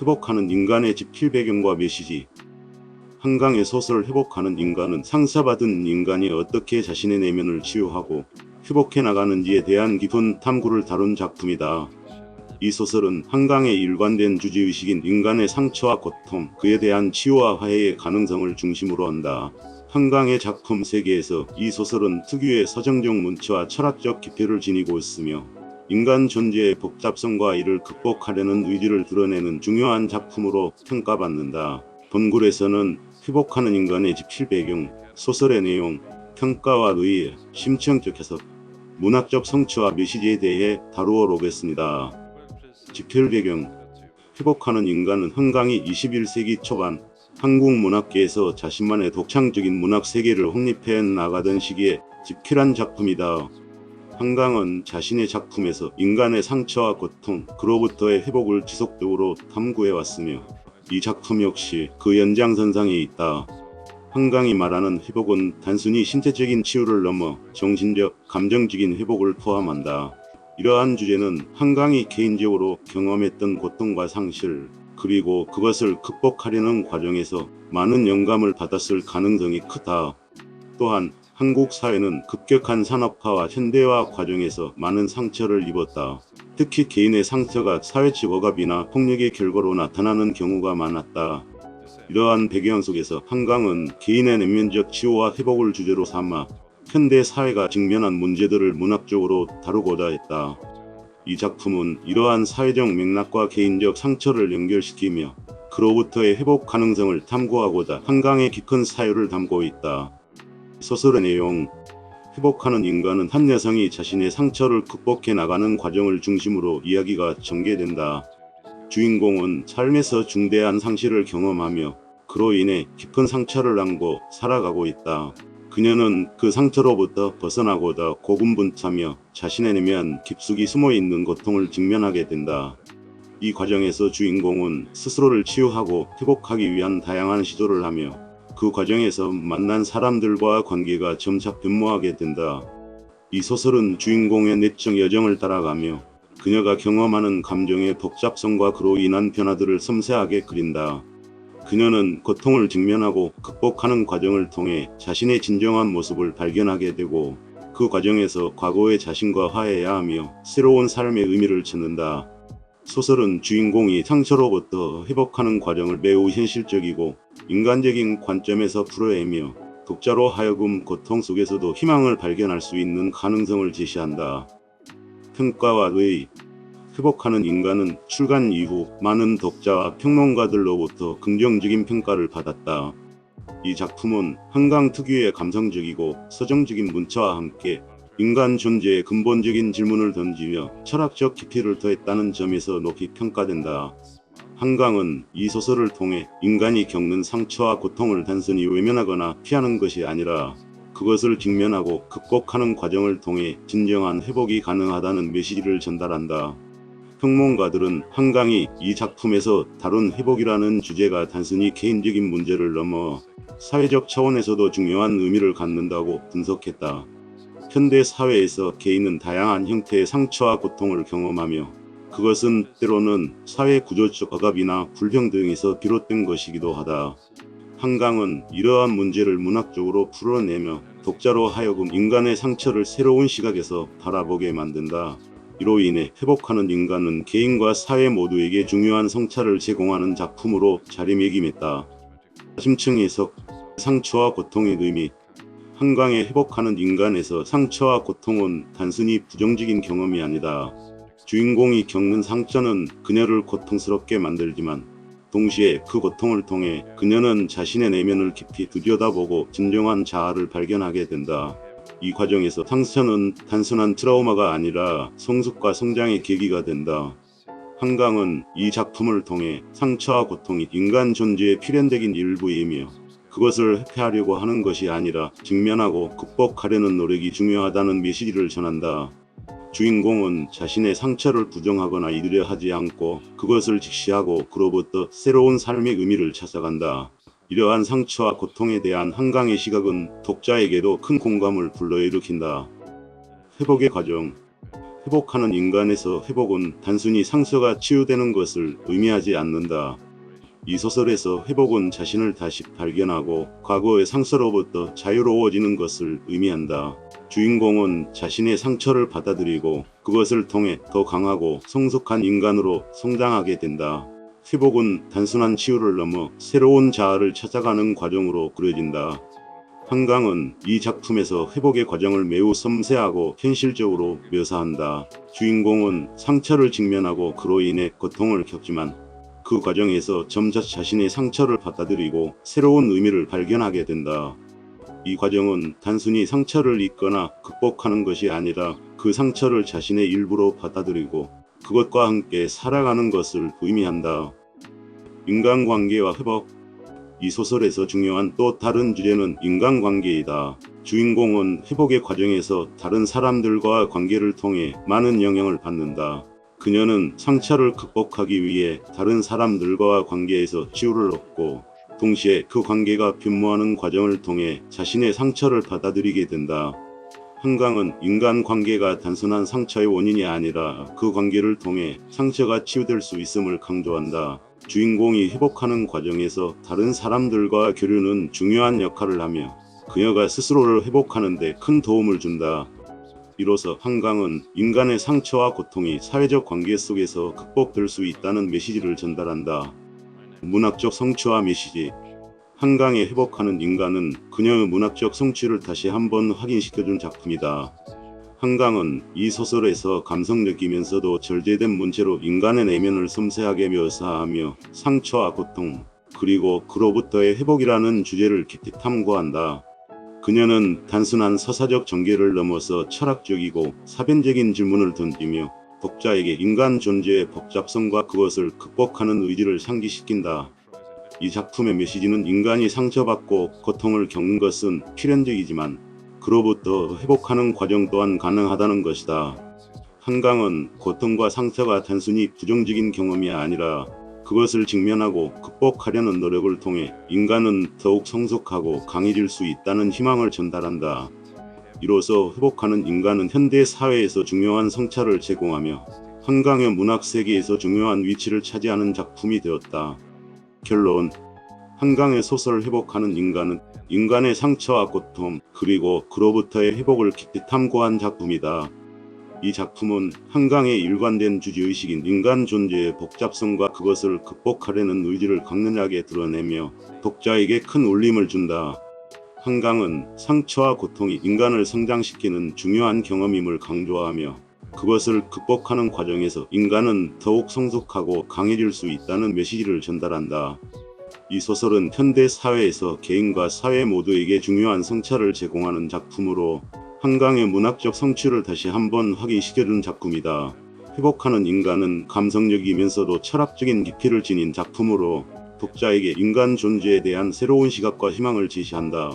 회복하는 인간의 집필 배경과 메시지 한강의 소설을 회복하는 인간은 상처받은 인간이 어떻게 자신의 내면을 치유하고 회복해 나가는지에 대한 깊은 탐구를 다룬 작품이다. 이 소설은 한강의 일관된 주제의식인 인간의 상처와 고통, 그에 대한 치유와 화해의 가능성을 중심으로 한다. 한강의 작품 세계에서 이 소설은 특유의 서정적 문체와 철학적 깊이를 지니고 있으며 인간 존재의 복잡성과 이를 극복하려는 의지를 드러내는 중요한 작품으로 평가받는다. 본글에서는 회복하는 인간의 집필 배경, 소설의 내용, 평가와 의의, 심층적 해석, 문학적 성취와 메시지에 대해 다루어 보겠습니다. 집필 배경 회복하는 인간은 한강이 21세기 초반 한국 문학계에서 자신만의 독창적인 문학 세계를 확립해 나가던 시기에 집필한 작품이다. 한강은 자신의 작품에서 인간의 상처와 고통, 그로부터의 회복을 지속적으로 탐구해 왔으며 이 작품 역시 그 연장선상에 있다. 한강이 말하는 회복은 단순히 신체적인 치유를 넘어 정신적, 감정적인 회복을 포함한다. 이러한 주제는 한강이 개인적으로 경험했던 고통과 상실, 그리고 그것을 극복하려는 과정에서 많은 영감을 받았을 가능성이 크다. 또한 한국 사회는 급격한 산업화와 현대화 과정에서 많은 상처를 입었다. 특히 개인의 상처가 사회적 억압이나 폭력의 결과로 나타나는 경우가 많았다. 이러한 배경 속에서 한강은 개인의 내면적 치유와 회복을 주제로 삼아 현대 사회가 직면한 문제들을 문학적으로 다루고자 했다. 이 작품은 이러한 사회적 맥락과 개인적 상처를 연결시키며 그로부터의 회복 가능성을 탐구하고자 한강의 깊은 사유를 담고 있다. 소설의 내용 회복하는 인간은 한 여성이 자신의 상처를 극복해 나가는 과정을 중심으로 이야기가 전개된다. 주인공은 삶에서 중대한 상실을 경험하며 그로 인해 깊은 상처를 안고 살아가고 있다. 그녀는 그 상처로부터 벗어나고자 고군분투하며 자신의 내면 깊숙이 숨어 있는 고통을 직면하게 된다. 이 과정에서 주인공은 스스로를 치유하고 회복하기 위한 다양한 시도를 하며 그 과정에서 만난 사람들과 관계가 점차 변모하게 된다. 이 소설은 주인공의 내적 여정을 따라가며 그녀가 경험하는 감정의 복잡성과 그로 인한 변화들을 섬세하게 그린다. 그녀는 고통을 직면하고 극복하는 과정을 통해 자신의 진정한 모습을 발견하게 되고 그 과정에서 과거의 자신과 화해해야 하며 새로운 삶의 의미를 찾는다. 소설은 주인공이 상처로부터 회복하는 과정을 매우 현실적이고 인간적인 관점에서 풀어내며 독자로 하여금 고통 속에서도 희망을 발견할 수 있는 가능성을 제시한다. 평가와 의 회복하는 인간은 출간 이후 많은 독자와 평론가들로부터 긍정적인 평가를 받았다. 이 작품은 한강 특유의 감성적이고 서정적인 문체와 함께 인간 존재의 근본적인 질문을 던지며 철학적 깊이를 더했다는 점에서 높이 평가된다. 한강은 이 소설을 통해 인간이 겪는 상처와 고통을 단순히 외면하거나 피하는 것이 아니라 그것을 직면하고 극복하는 과정을 통해 진정한 회복이 가능하다는 메시지를 전달한다. 평론가들은 한강이 이 작품에서 다룬 회복이라는 주제가 단순히 개인적인 문제를 넘어 사회적 차원에서도 중요한 의미를 갖는다고 분석했다. 현대 사회에서 개인은 다양한 형태의 상처와 고통을 경험하며 그것은 때로는 사회 구조적 억압이나 불평등에서 비롯된 것이기도 하다. 한강은 이러한 문제를 문학적으로 풀어내며 독자로 하여금 인간의 상처를 새로운 시각에서 바라보게 만든다. 이로 인해 회복하는 인간은 개인과 사회 모두에게 중요한 성찰을 제공하는 작품으로 자리매김했다. 심층 해석 상처와 고통의 의미 한강에 회복하는 인간에서 상처와 고통은 단순히 부정적인 경험이 아니다. 주인공이 겪는 상처는 그녀를 고통스럽게 만들지만 동시에 그 고통을 통해 그녀는 자신의 내면을 깊이 들여다보고 진정한 자아를 발견하게 된다. 이 과정에서 상처는 단순한 트라우마가 아니라 성숙과 성장의 계기가 된다. 한강은 이 작품을 통해 상처와 고통이 인간 존재의 필연적인 일부이며 그것을 회피하려고 하는 것이 아니라 직면하고 극복하려는 노력이 중요하다는 메시지를 전한다. 주인공은 자신의 상처를 부정하거나 이르려 하지 않고 그것을 직시하고 그로부터 새로운 삶의 의미를 찾아간다. 이러한 상처와 고통에 대한 한강의 시각은 독자에게도 큰 공감을 불러일으킨다. 회복의 과정 회복하는 인간에서 회복은 단순히 상처가 치유되는 것을 의미하지 않는다. 이 소설에서 회복은 자신을 다시 발견하고 과거의 상처로부터 자유로워지는 것을 의미한다. 주인공은 자신의 상처를 받아들이고 그것을 통해 더 강하고 성숙한 인간으로 성장하게 된다. 회복은 단순한 치유를 넘어 새로운 자아를 찾아가는 과정으로 그려진다. 한강은 이 작품에서 회복의 과정을 매우 섬세하고 현실적으로 묘사한다. 주인공은 상처를 직면하고 그로 인해 고통을 겪지만 그 과정에서 점차 자신의 상처를 받아들이고 새로운 의미를 발견하게 된다. 이 과정은 단순히 상처를 잊거나 극복하는 것이 아니라 그 상처를 자신의 일부로 받아들이고 그것과 함께 살아가는 것을 의미한다. 인간관계와 회복 이 소설에서 중요한 또 다른 주제는 인간관계이다. 주인공은 회복의 과정에서 다른 사람들과 관계를 통해 많은 영향을 받는다. 그녀는 상처를 극복하기 위해 다른 사람들과 관계에서 치유를 얻고 동시에 그 관계가 변모하는 과정을 통해 자신의 상처를 받아들이게 된다. 한강은 인간 관계가 단순한 상처의 원인이 아니라 그 관계를 통해 상처가 치유될 수 있음을 강조한다. 주인공이 회복하는 과정에서 다른 사람들과 교류는 중요한 역할을 하며 그녀가 스스로를 회복하는 데 큰 도움을 준다. 이로써 한강은 인간의 상처와 고통이 사회적 관계 속에서 극복될 수 있다는 메시지를 전달한다. 문학적 성취와 메시지 한강에 회복하는 인간은 그녀의 문학적 성취를 다시 한번 확인시켜준 작품이다. 한강은 이 소설에서 감성적이면서도 절제된 문체로 인간의 내면을 섬세하게 묘사하며 상처와 고통, 그리고 그로부터의 회복이라는 주제를 깊이 탐구한다. 그녀는 단순한 서사적 전개를 넘어서 철학적이고 사변적인 질문을 던지며 독자에게 인간 존재의 복잡성과 그것을 극복하는 의지를 상기시킨다. 이 작품의 메시지는 인간이 상처받고 고통을 겪는 것은 필연적이지만 그로부터 회복하는 과정 또한 가능하다는 것이다. 한강은 고통과 상처가 단순히 부정적인 경험이 아니라 그것을 직면하고 극복하려는 노력을 통해 인간은 더욱 성숙하고 강해질 수 있다는 희망을 전달한다. 이로써 회복하는 인간은 현대 사회에서 중요한 성찰을 제공하며 한강의 문학 세계에서 중요한 위치를 차지하는 작품이 되었다. 결론 한강의 소설을 회복하는 인간은 인간의 상처와 고통 그리고 그로부터의 회복을 깊이 탐구한 작품이다. 이 작품은 한강의 일관된 주제의식인 인간 존재의 복잡성과 그것을 극복하려는 의지를 강렬하게 드러내며 독자에게 큰 울림을 준다. 한강은 상처와 고통이 인간을 성장시키는 중요한 경험임을 강조하며 그것을 극복하는 과정에서 인간은 더욱 성숙하고 강해질 수 있다는 메시지를 전달한다. 이 소설은 현대 사회에서 개인과 사회 모두에게 중요한 성찰을 제공하는 작품으로 한강의 문학적 성취를 다시 한번 확인시켜준 작품이다. 회복하는 인간은 감성적이면서도 철학적인 깊이를 지닌 작품으로 독자에게 인간 존재에 대한 새로운 시각과 희망을 제시한다.